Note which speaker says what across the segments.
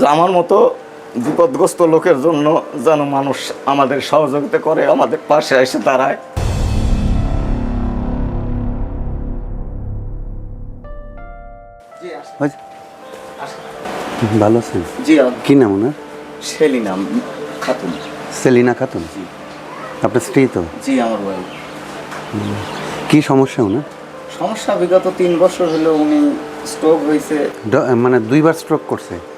Speaker 1: যে আমার মতো বিপদগ্রস্ত লোকের জন্য যেন মানুষ আমাদের সহযোগিতা করে আমাদের পাশে এসে দাঁড়ায়।
Speaker 2: ভালো আছেন?
Speaker 1: জি
Speaker 2: কি নাম ওনার?
Speaker 1: সেলিনা খাতুন।
Speaker 2: সেলিনা খাতুন?
Speaker 1: জি।
Speaker 2: আপনার স্ত্রী তো?
Speaker 1: জি আমার
Speaker 2: কি সমস্যা ওনার?
Speaker 1: সমস্যা বিগত তিন বছর হলো উনি স্ট্রোক হয়েছে।
Speaker 2: ড- মানে দুইবার স্ট্রোক করছে।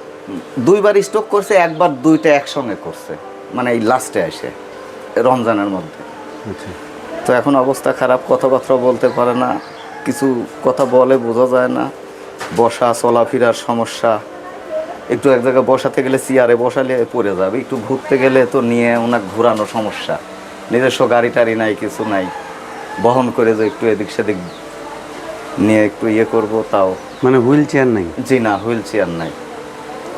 Speaker 1: দুইবার স্ট্রোক করছে একবার দুইটা একসঙ্গে করছে। মানে এই লাস্টে এসে রমজানের মধ্যে।
Speaker 2: আচ্ছা।
Speaker 1: তো এখন অবস্থা খারাপ কথাবার্তা বলতে পারে না কিছু কথা বলে বোঝা যায় না। বসা চলাফেরার সমস্যা। একটু এক জায়গায় বসাতে গেলে চেয়ারে বসালে পড়ে যাবে একটু ঘুরতে গেলে তো নিয়ে ওনার ঘোরানো সমস্যা। নিজস্ব গাড়ি টাড়ি নাই কিছু নাই। বহন করে যে একটু এদিক সেদিক নিয়ে একটু ইয়ে করব তাও।
Speaker 2: মানে হুইল চেয়ার নাই?
Speaker 1: জি না হুইল চেয়ার নাই।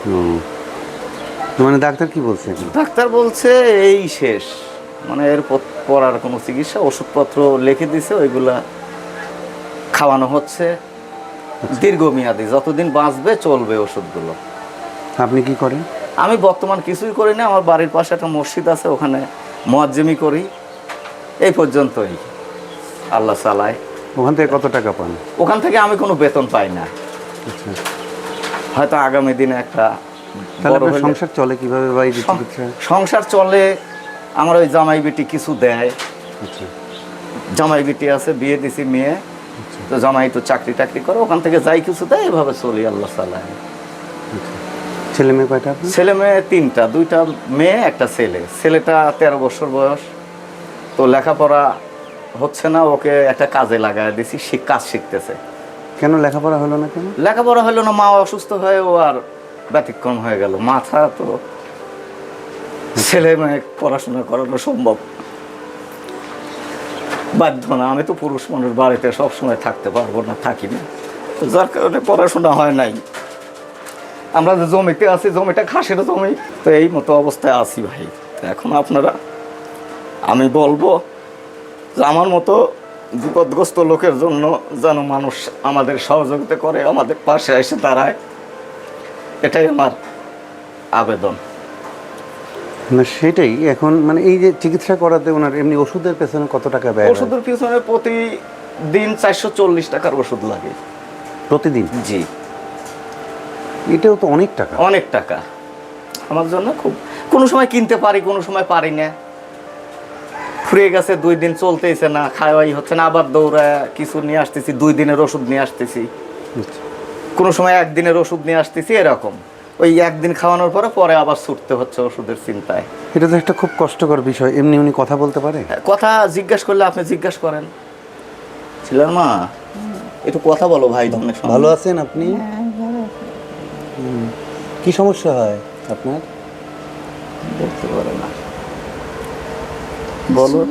Speaker 2: মানে ডাক্তার কি বলছে
Speaker 1: ডাক্তার বলছে এই শেষ। মানে এর পর- আর কোনো চিকিৎসা ওষুধপত্র লিখে দিছে ওইগুলা খাওয়ানো হচ্ছে। দীর্ঘমেয়াদী যতদিন বাঁচবে চলবে ওষুধগুলো।
Speaker 2: আপনি কি করেন?
Speaker 1: আমি বর্তমান কিছুই করি না আমার বাড়ির পাশে একটা মসজিদ আছে ওখানে মোয়াজ্জেমি করি। এই পর্যন্তই। আল্লাহ চালায়।
Speaker 2: ওখান থেকে কত টাকা পান?
Speaker 1: ওখান থেকে আমি কোনো বেতন পাই না।
Speaker 2: আচ্ছা।
Speaker 1: হয়তো আগামী দিনে একটা
Speaker 2: তাহলে সংসার চলে কীভাবে
Speaker 1: সংসার চলে আমার ওই জামাই বেটি কিছু দেয়।
Speaker 2: আচ্ছা।
Speaker 1: জামাই বেটি আছে বিয়ে দিছি মেয়ে। তো জামাই তো চাকরি টাকরি করে ওখান থেকে যাই কিছু দেয় এভাবে চলি আল্লাহ সাল্লাহ
Speaker 2: আচ্ছা। ছেলে মেয়ে কয়টা
Speaker 1: ছেলে মেয়ে তিনটা দুইটা মেয়ে একটা ছেলে। ছেলেটা তেরো বছর বয়স। তো লেখাপড়া হচ্ছে না ওকে একটা কাজে লাগায় দিছি সে কাজ শিখতেছে।
Speaker 2: কেন লেখাপড়া হলো না কেন?
Speaker 1: লেখাপড়া হলো না, মা অসুস্থ হয়ে ও আর ব্যতিক্রম হয়ে গেল। মাথা তো ছেলে মেয়ে পড়াশোনা করানো সম্ভব। বাধ্য না, আমি তো পুরুষ মানুষ, বাড়িতে সবসময় থাকতে পারব না, থাকি না। যার কারণে পড়াশোনা হয় নাই। আমরা যে জমিতে আছি, জমিটা ঘাসের জমি, তো এই মতো অবস্থায় আছি ভাই। এখন আপনারা, আমি বলব যে আমার মতো বিপদগ্রস্ত লোকের জন্য যেন মানুষ আমাদের সহযোগিতা করে আমাদের পাশে এসে দাঁড়ায় এটাই আমার আবেদন।
Speaker 2: না সেটাই। এখন মানে এই যে চিকিৎসা করাতে ওনার এমনি ওষুধের পেছনে কত টাকা ব্যয়?
Speaker 1: ওষুধের পিছনে প্রতিদিন চারশো চল্লিশ টাকার ওষুধ লাগে।
Speaker 2: প্রতিদিন?
Speaker 1: জি।
Speaker 2: এটাও তো অনেক টাকা।
Speaker 1: অনেক টাকা। আমার জন্য খুব কোনো সময় কিনতে পারি কোনো সময় পারি না। ফুরিয়ে গেছে দুই দিন চলতেছে না খাওয়াই হচ্ছে না আবার দৌড়ায় কিছু নিয়ে আসতেছি দুই দিনের ওষুধ নিয়ে আসতেছি। কোনো সময় একদিনের ওষুধ নিয়ে আসতেছি এরকম। ওই একদিন খাওয়ানোর পরে পরে আবার ছুটতে হচ্ছে ওষুধের চিন্তায়।
Speaker 2: এটা তো একটা খুব কষ্টকর বিষয় এমনি উনি কথা বলতে পারে?
Speaker 1: কথা জিজ্ঞাসা করলে আপনি জিজ্ঞাসা করেন। ছিলেন মা একটু কথা বলো ভাই ধরনের
Speaker 2: ভালো আছেন আপনি? হুম। কি সমস্যা হয় আপনার?
Speaker 1: বলতে পারে না। বলো।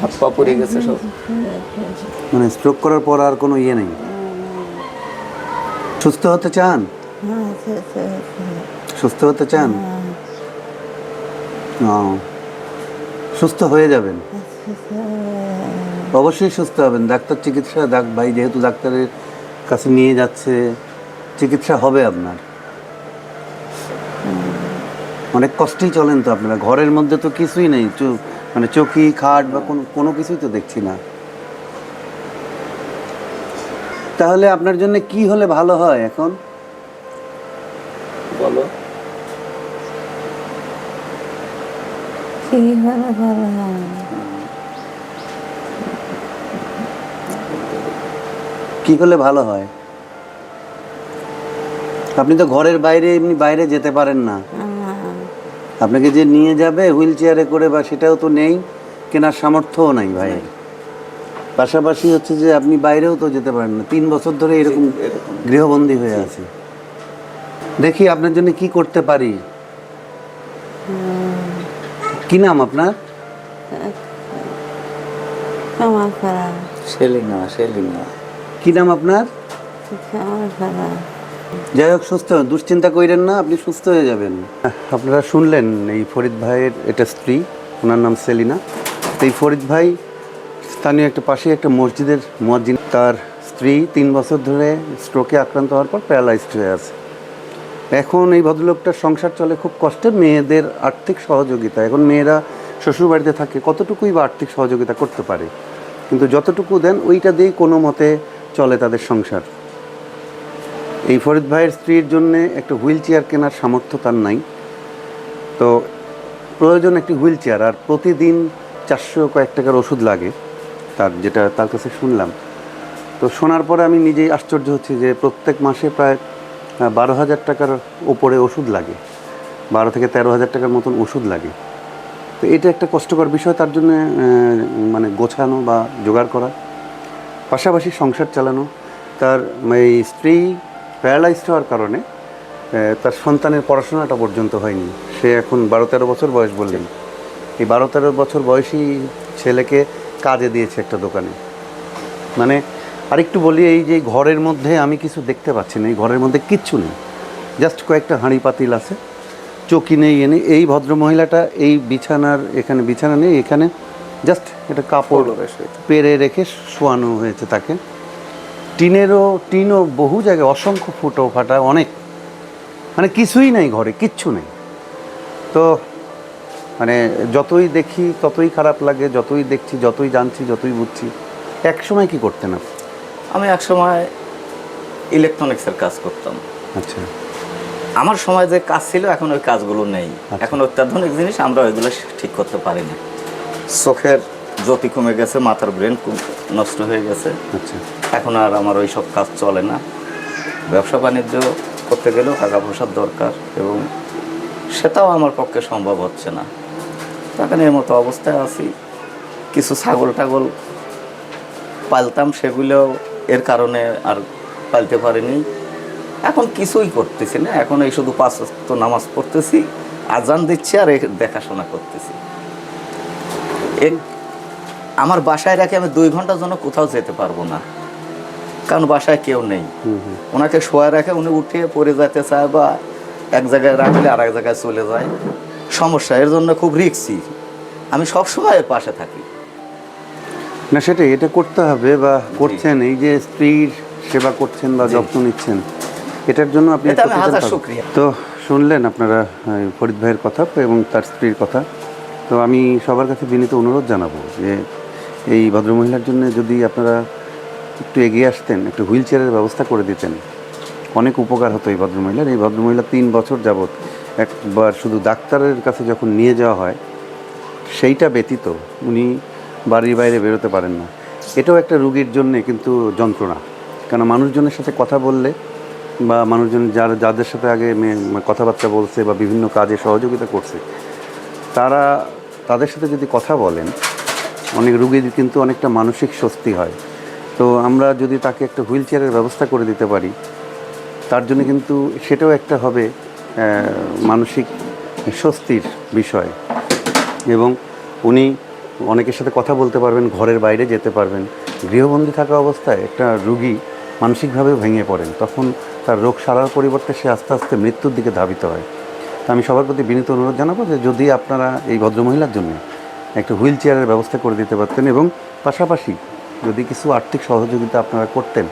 Speaker 1: হাত পা পড়ে গেছে সব।
Speaker 2: মানে স্ট্রোক করার পর আর কোনো ইয়ে নেই? সুস্থ হতে চান? সুস্থ হতে চান? ও, সুস্থ হয়ে যাবেন। অবশ্যই সুস্থ হবেন। ডাক্তার চিকিৎসা ভাই যেহেতু ডাক্তারের কাছে নিয়ে যাচ্ছে চিকিৎসা হবে আপনার। অনেক কষ্টেই চলেন তো আপনারা। ঘরের মধ্যে তো কিছুই নেই মানে চকি খাট বা কোনো কোনো কিছুই তো দেখছি না। তাহলে আপনার জন্য কি হলে ভালো হয় এখন?
Speaker 1: বলো।
Speaker 2: কি হলে ভালো হয়? আপনি তো ঘরের বাইরে এমনি বাইরে যেতে পারেন না। আপনাকে যে নিয়ে যাবে হুইল চেয়ারে করে বা সেটাও তো নেই কেনার সামর্থ্যও নাই ভাই। পাশাপাশি হচ্ছে যে আপনি বাইরেও তো যেতে পারেন না। তিন বছর ধরে এরকম গৃহবন্দী হয়ে আছে। দেখি আপনার জন্য কি করতে পারি। কি নাম আপনার?
Speaker 1: সেলিনা সেলিনা।
Speaker 2: কি নাম আপনার? যাই হোক, সুস্থ। দুশ্চিন্তা করেন না, আপনি সুস্থ হয়ে যাবেন। আপনারা শুনলেন এই ফরিদ ভাইয়ের এটা স্ত্রী, ওনার নাম সেলিনা। এই ফরিদ ভাই স্থানীয় একটা পাশে একটা মসজিদের মসজিদ তার স্ত্রী তিন বছর ধরে স্ট্রোকে আক্রান্ত হওয়ার পর প্যারালাইজড হয়ে আছে। এখন এই ভদ্রলোকটার সংসার চলে খুব কষ্টে। মেয়েদের আর্থিক সহযোগিতা। এখন মেয়েরা শ্বশুর বাড়িতে থাকে, কতটুকুই বা আর্থিক সহযোগিতা করতে পারে? কিন্তু যতটুকু দেন, ওইটা দিয়েই কোনো মতে চলে তাদের সংসার। এই ফরিদ ভাইয়ের স্ত্রীর জন্য একটা হুইল চেয়ার কেনার সামর্থ্য তার নাই। তো প্রয়োজন একটি হুইল চেয়ার, আর প্রতিদিন চারশো কয়েক টাকার ওষুধ লাগে তার, যেটা তার কাছে শুনলাম। তো শোনার পরে আমি নিজেই আশ্চর্য হচ্ছি যে প্রত্যেক মাসে প্রায় বারো হাজার টাকার ওপরে ওষুধ লাগে। বারো থেকে তেরো হাজার টাকার মতন ওষুধ লাগে। তো এটা একটা কষ্টকর বিষয় তার জন্য মানে গোছানো বা জোগাড় করা। পাশাপাশি সংসার চালানো। তার, এই স্ত্রী প্যারালাইজড হওয়ার কারণে তার সন্তানের পড়াশোনাটা পর্যন্ত হয়নি। সে এখন বারো তেরো বছর বয়স বললেন। এই বারো তেরো বছর বয়সী ছেলেকে কাজে দিয়েছে একটা দোকানে। মানে আরেকটু বলি এই যে ঘরের মধ্যে আমি কিছু দেখতে পাচ্ছি না এই ঘরের মধ্যে কিচ্ছু নেই। জাস্ট কয়েকটা হাঁড়ি পাতিল আছে চকি নেই এনে এই ভদ্র মহিলাটা এই বিছানার এখানে বিছানা নেই এখানে জাস্ট একটা কাপড় পেরে রেখে শোয়ানো হয়েছে তাকে। টিনেরও টিনও বহু জায়গায় অসংখ্য ফুটো ফাটা অনেক। মানে কিছুই নেই ঘরে কিচ্ছু নেই। তো মানে যতই দেখি ততই খারাপ লাগে যতই দেখছি যতই জানছি যতই বুঝছি এক সময় কি করতেন আপনি?
Speaker 1: আমি এক সময় ইলেকট্রনিক্সের কাজ করতাম।
Speaker 2: আচ্ছা।
Speaker 1: আমার সময় যে কাজ ছিল এখন ওই কাজগুলো নেই।
Speaker 2: আচ্ছা।
Speaker 1: এখন অত্যাধুনিক জিনিস আমরা ওইগুলো ঠিক করতে পারি না চোখের জ্যোতি কমে গেছে মাথার ব্রেন নষ্ট হয়ে গেছে।
Speaker 2: আচ্ছা।
Speaker 1: এখন আর আমার ওই সব কাজ চলে না। ব্যবসা বাণিজ্য করতে গেলেও টাকা পয়সার দরকার এবং সেটাও আমার পক্ষে সম্ভব হচ্ছে না। তখন এর মতো অবস্থায় আছি। কিছু ছাগল টাগল পালতাম সেগুলো এর কারণে আর পালতে পারিনি। এখন কিছুই করতেছি না। এখন এই শুধু পাঁচ ওয়াক্ত নামাজ পড়তেছি আজান দিচ্ছি আর দেখাশোনা করতেছি। আমার বাসায় রেখে আমি দুই ঘণ্টার জন্য কোথাও যেতে পারব না। কারণ বাসায় কেউ নেই। ওনাকে শোয়া রাখে উনি উঠে পড়ে যেতে চায় বা এক জায়গায় রাখলে আর এক জায়গায় চলে যায়। সমস্যা এর জন্য খুব রিক্সি। আমি সবসময় পাশে থাকি।
Speaker 2: না সেটাই এটা করতে হবে বা করছেন এই যে স্ত্রীর সেবা করছেন বা যত্ন নিচ্ছেন এটার জন্য আপনি। তো শুনলেন আপনারা ফরিদ ভাইয়ের কথা এবং তার স্ত্রীর কথা। তো আমি সবার কাছে বিনীত অনুরোধ জানাব যে এই ভদ্রমহিলার জন্য যদি আপনারা একটু এগিয়ে আসতেন, একটু হুইল চেয়ারের ব্যবস্থা করে দিতেন, অনেক উপকার হতো এই ভদ্রমহিলার। এই ভদ্রমহিলা তিন বছর যাবৎ একবার শুধু ডাক্তারের কাছে যখন নিয়ে যাওয়া হয়, সেইটা ব্যতীত উনি বাড়ির বাইরে বেরোতে পারেন না। এটাও একটা রুগীর জন্যে কিন্তু যন্ত্রণা। কেন মানুষজনের সাথে কথা বললে বা মানুষজন যারা, যাদের সাথে আগে কথাবার্তা বলছে বা বিভিন্ন কাজে সহযোগিতা করছে, তারা তাদের সাথে যদি কথা বলেন অনেক রুগীর কিন্তু অনেকটা মানসিক স্বস্তি হয়। তো আমরা যদি তাকে একটা হুইল চেয়ারের ব্যবস্থা করে দিতে পারি, তার জন্য কিন্তু সেটাও একটা হবে মানসিক স্বস্তির বিষয়। এবং উনি অনেকের সাথে কথা বলতে পারবেন, ঘরের বাইরে যেতে পারবেন। গৃহবন্দী থাকা অবস্থায় একটা রুগী মানসিকভাবে ভেঙে পড়েন। তখন তার রোগ সারার পরিবর্তে সে আস্তে আস্তে মৃত্যুর দিকে ধাবিত হয়। তো আমি সবার প্রতি বিনীত অনুরোধ জানাব যে যদি আপনারা এই ভদ্রমহিলার জন্য একটা হুইল চেয়ারের ব্যবস্থা করে দিতে পারতেন এবং পাশাপাশি যদি কিছু আর্থিক সহযোগিতা আপনারা করতেন,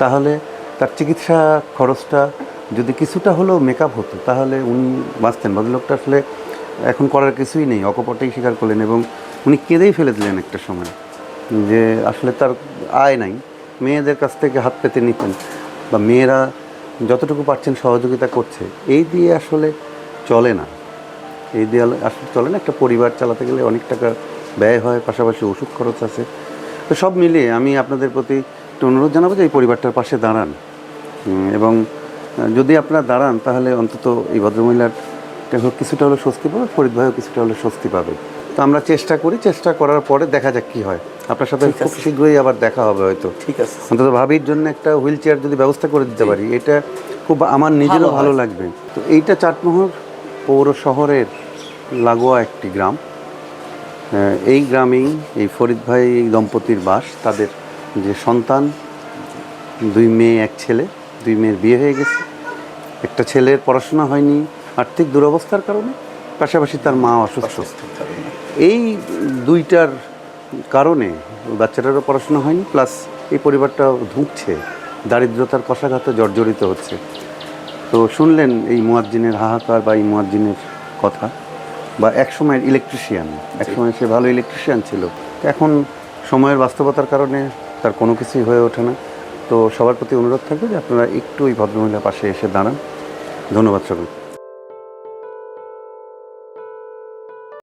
Speaker 2: তাহলে তার চিকিৎসা খরচটা যদি কিছুটা হলেও মেকআপ হতো, তাহলে উনি বাঁচতেন। ভদ্রলোকটা আসলে এখন করার কিছুই নেই, অকপটেই স্বীকার করলেন এবং উনি কেঁদেই ফেলে দিলেন একটা সময় যে আসলে তার আয় নাই। মেয়েদের কাছ থেকে হাত পেতে নিতেন বা মেয়েরা যতটুকু পারছেন সহযোগিতা করছে, এই দিয়ে আসলে চলে না। এই দিয়ে আসলে চলে না একটা পরিবার চালাতে গেলে অনেক টাকা ব্যয় হয় পাশাপাশি ওষুধ খরচ আছে। তো সব মিলিয়ে আমি আপনাদের প্রতি একটু অনুরোধ জানাব যে এই পরিবারটার পাশে দাঁড়ান। এবং যদি আপনারা দাঁড়ান তাহলে অন্তত এই ভদ্রমহিলার কিছুটা হলে স্বস্তি পাবে ফরিদ ভাইও কিছুটা হলে স্বস্তি পাবে। তো আমরা চেষ্টা করি চেষ্টা করার পরে দেখা যাক কি হয়। আপনার সাথে খুব শীঘ্রই আবার দেখা হবে হয়তো।
Speaker 1: ঠিক আছে।
Speaker 2: অন্তত ভাবির জন্য একটা হুইল চেয়ার যদি ব্যবস্থা করে দিতে পারি এটা খুব আমার নিজেরও
Speaker 1: ভালো
Speaker 2: লাগবে। তো এইটা চাটমোহর পৌর শহরের লাগোয়া একটি গ্রাম। এই গ্রামেই এই ফরিদ ভাই দম্পতির বাস। তাদের যে সন্তান, দুই মেয়ে, এক ছেলে, দুই মেয়ের বিয়ে হয়ে গেছে। একটা ছেলের পড়াশোনা হয়নি আর্থিক দুরবস্থার কারণে, পাশাপাশি তার মা অসুস্থ। এই দুইটার কারণে বাচ্চাটারও পড়াশোনা হয়নি, প্লাস এই পরিবারটাও ধুঁকছে, দারিদ্রতার কষাঘাতে জর্জরিত হচ্ছে। তো শুনলেন এই মুয়াজ্জিনের হাহাকার বা এই মুয়াজ্জিনের কথা? বা এক একসময়ের ইলেকট্রিশিয়ান এক সময় সে ভালো ইলেকট্রিশিয়ান ছিল। এখন সময়ের বাস্তবতার কারণে তার কোনো কিছুই হয়ে ওঠে না। তো সবার প্রতি অনুরোধ থাকবে যে আপনারা একটু ওই ভদ্রমহিলার পাশে এসে দাঁড়ান। ধন্যবাদ সকলকে।